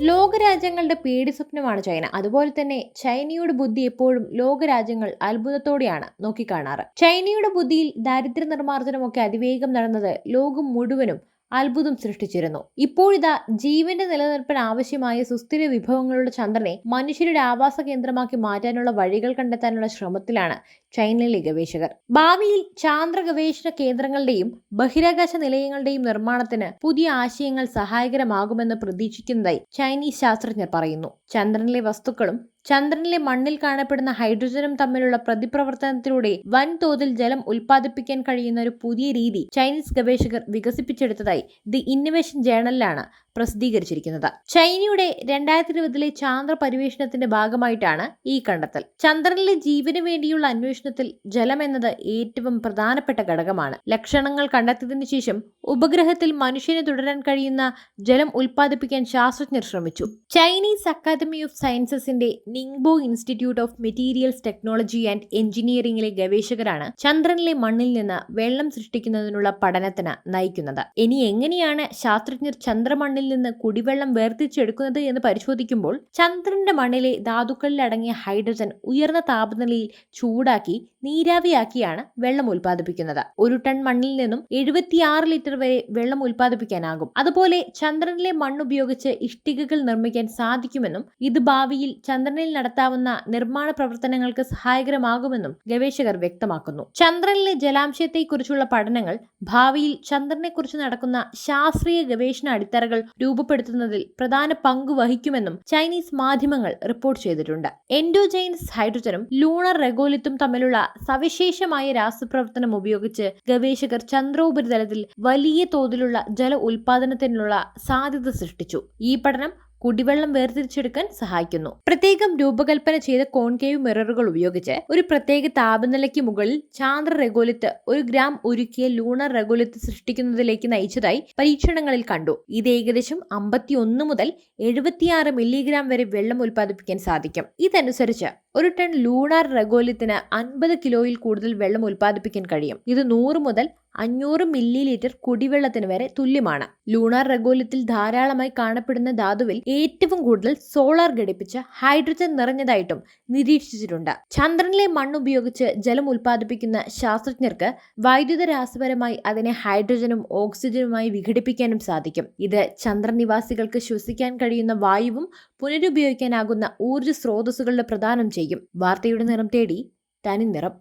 ലോകരാജ്യങ്ങളുടെ പേടി സ്വപ്നമാണ് ചൈന. അതുപോലെ തന്നെ ചൈനയുടെ ബുദ്ധി എപ്പോഴും ലോകരാജ്യങ്ങൾ അത്ഭുതത്തോടെയാണ് നോക്കിക്കാണാറ്. ചൈനയുടെ ബുദ്ധിയിൽ ദാരിദ്ര്യ നിർമ്മാർജനമൊക്കെ അതിവേഗം നടന്നത് ലോകം മുഴുവനും അത്ഭുതം സൃഷ്ടിച്ചിരുന്നു. ഇപ്പോഴിതാ ജീവന്റെ നിലനിൽപ്പിന് ആവശ്യമായ സുസ്ഥിര വിഭവങ്ങളുടെ ചന്ദ്രനെ മനുഷ്യരുടെ ആവാസ കേന്ദ്രമാക്കി മാറ്റാനുള്ള വഴികൾ കണ്ടെത്താനുള്ള ശ്രമത്തിലാണ് ചൈനയിലെ ഗവേഷകർ. ഭാവിയിൽ ചാന്ദ്ര ഗവേഷണ കേന്ദ്രങ്ങളുടെയും ബഹിരാകാശ നിലയങ്ങളുടെയും നിർമ്മാണത്തിന് പുതിയ ആശയങ്ങൾ സഹായകരമാകുമെന്ന് പ്രതീക്ഷിക്കുന്നതായി ചൈനീസ് ശാസ്ത്രജ്ഞർ പറയുന്നു. ചന്ദ്രനിലെ വസ്തുക്കളും ചന്ദ്രനിലെ മണ്ണിൽ കാണപ്പെടുന്ന ഹൈഡ്രജനും തമ്മിലുള്ള പ്രതിപ്രവർത്തനത്തിലൂടെ വൻതോതിൽ ജലം ഉൽപ്പാദിപ്പിക്കാൻ കഴിയുന്ന ഒരു പുതിയ രീതി ചൈനീസ് ഗവേഷകർ വികസിപ്പിച്ചെടുത്തതായി ദി ഇന്നൊവേഷൻ ജേണലിലാണ്. പ്രസിദ്ധീകരിച്ചിരിക്കുന്നത്. ചൈനയുടെ രണ്ടായിരത്തി ഇരുപതിലെ ചാന്ദ്ര പര്യവേഷണത്തിന്റെ ഭാഗമായിട്ടാണ് ഈ കണ്ടെത്തൽ. ചന്ദ്രനിലെ ജീവന് വേണ്ടിയുള്ള അന്വേഷണത്തിൽ ജലം എന്നത് ഏറ്റവും പ്രധാനപ്പെട്ട ഘടകമാണ്. ലക്ഷണങ്ങൾ കണ്ടെത്തിയതിനു ശേഷം ഉപഗ്രഹത്തിൽ മനുഷ്യനെ തുടരാൻ കഴിയുന്ന ജലം ഉൽപ്പാദിപ്പിക്കാൻ ശാസ്ത്രജ്ഞർ ശ്രമിച്ചു. Chinese academy of സയൻസസിന്റെ Ningbo institute of materials technology and എഞ്ചിനീയറിംഗിലെ ഗവേഷകരാണ് ചന്ദ്രനിലെ മണ്ണിൽ നിന്ന് വെള്ളം സൃഷ്ടിക്കുന്നതിനുള്ള പഠനത്തിന് നയിക്കുന്നത്. ഇനി എങ്ങനെയാണ് ശാസ്ത്രജ്ഞർ ചന്ദ്രമണ്ണിൽ നിന്ന് കുടിവെള്ളം വേർതിരിച്ചെടുക്കുന്നത് എന്ന് പരിശോധിക്കുമ്പോൾ ചന്ദ്രന്റെ മണ്ണിലെ ധാതുക്കളിൽ അടങ്ങിയ ഹൈഡ്രജൻ ഉയർന്ന താപനിലയിൽ ചൂടാക്കി നീരാവിയാക്കിയാണ് വെള്ളം ഉൽപ്പാദിപ്പിക്കുന്നത്. ഒരു ടൺ മണ്ണിൽ നിന്നും എഴുപത്തിയാറ് ലിറ്റർ വരെ വെള്ളം ഉൽപ്പാദിപ്പിക്കാനാകും. അതുപോലെ ചന്ദ്രനിലെ മണ്ണുപയോഗിച്ച് ഇഷ്ടികകൾ നിർമ്മിക്കാൻ സാധിക്കുമെന്നും ഇത് ഭാവിയിൽ ചന്ദ്രനിൽ നടത്താവുന്ന നിർമ്മാണ പ്രവർത്തനങ്ങൾക്ക് സഹായകരമാകുമെന്നും ഗവേഷകർ വ്യക്തമാക്കുന്നു. ചന്ദ്രനിലെ ജലാംശത്തെക്കുറിച്ചുള്ള പഠനങ്ങൾ ഭാവിയിൽ ചന്ദ്രനെക്കുറിച്ച് നടക്കുന്ന ശാസ്ത്രീയ ഗവേഷണ അടിത്തറകൾ രൂപപ്പെടുത്തുന്നതിൽ പ്രധാന പങ്ക് വഹിക്കുമെന്നും ചൈനീസ് മാധ്യമങ്ങൾ റിപ്പോർട്ട് ചെയ്തിട്ടുണ്ട്. എൻഡോജൈൻസ് ഹൈഡ്രജനും ലൂണർ റെഗോലിത്തും തമ്മിലുള്ള സവിശേഷമായ രാസപ്രവർത്തനം ഉപയോഗിച്ച് ഗവേഷകർ ചന്ദ്രോപരിതലത്തിൽ വലിയ തോതിലുള്ള ജല ഉൽപാദനത്തിനുള്ള സാധ്യത സൃഷ്ടിച്ചു. ഈ പഠനം കുടിവെള്ളം വേർതിരിച്ചെടുക്കാൻ സഹായിക്കുന്നു. പ്രത്യേകം രൂപകൽപ്പന ചെയ്ത കോൺകേവ് മിററുകൾ ഉപയോഗിച്ച് ഒരു പ്രത്യേക താപനിലയ്ക്ക് മുകളിൽ ചാന്ദ്ര റെഗോലിത്ത് ഒരു ഗ്രാം ഉരുക്കിയ ലൂണർ റെഗോലിത്ത് സൃഷ്ടിക്കുന്നതിലേക്ക് നയിച്ചതായി പരീക്ഷണങ്ങളിൽ കണ്ടു. ഇത് ഏകദേശം അമ്പത്തിയൊന്ന് മുതൽ എഴുപത്തിയാറ് മില്ലിഗ്രാം വരെ വെള്ളം ഉൽപ്പാദിപ്പിക്കാൻ സാധിക്കും. ഇതനുസരിച്ച് ഒരു ടൺ ലൂണാർ റെഗോലിത്തിന് അൻപത് കിലോയിൽ കൂടുതൽ വെള്ളം ഉൽപ്പാദിപ്പിക്കാൻ കഴിയും. ഇത് നൂറ് മുതൽ അഞ്ഞൂറ് മില്ലി ലിറ്റർ കുടിവെള്ളത്തിന് വരെ തുല്യമാണ്. ലൂണാർ റെഗോലിത്തിൽ ധാരാളമായി കാണപ്പെടുന്ന ധാതുവിൽ ഏറ്റവും കൂടുതൽ സോളാർ ഘടിപ്പിച്ച ഹൈഡ്രജൻ നിറഞ്ഞതായിട്ടും നിരീക്ഷിച്ചിട്ടുണ്ട്. ചന്ദ്രനിലെ മണ്ണ് ഉപയോഗിച്ച് ജലം ഉൽപ്പാദിപ്പിക്കുന്ന ശാസ്ത്രജ്ഞർക്ക് വൈദ്യുത രാസപരമായി അതിനെ ഹൈഡ്രജനും ഓക്സിജനുമായി വിഘടിപ്പിക്കാനും സാധിക്കും. ഇത് ചന്ദ്രനിവാസികൾക്ക് ശ്വസിക്കാൻ കഴിയുന്ന വായുവും പുനരുപയോഗിക്കാനാകുന്ന ഊർജ സ്രോതസ്സുകളുടെ പ്രദാനം ചെയ്യും. വാർത്തയുടെ നിറം തേടി തനി നിറം.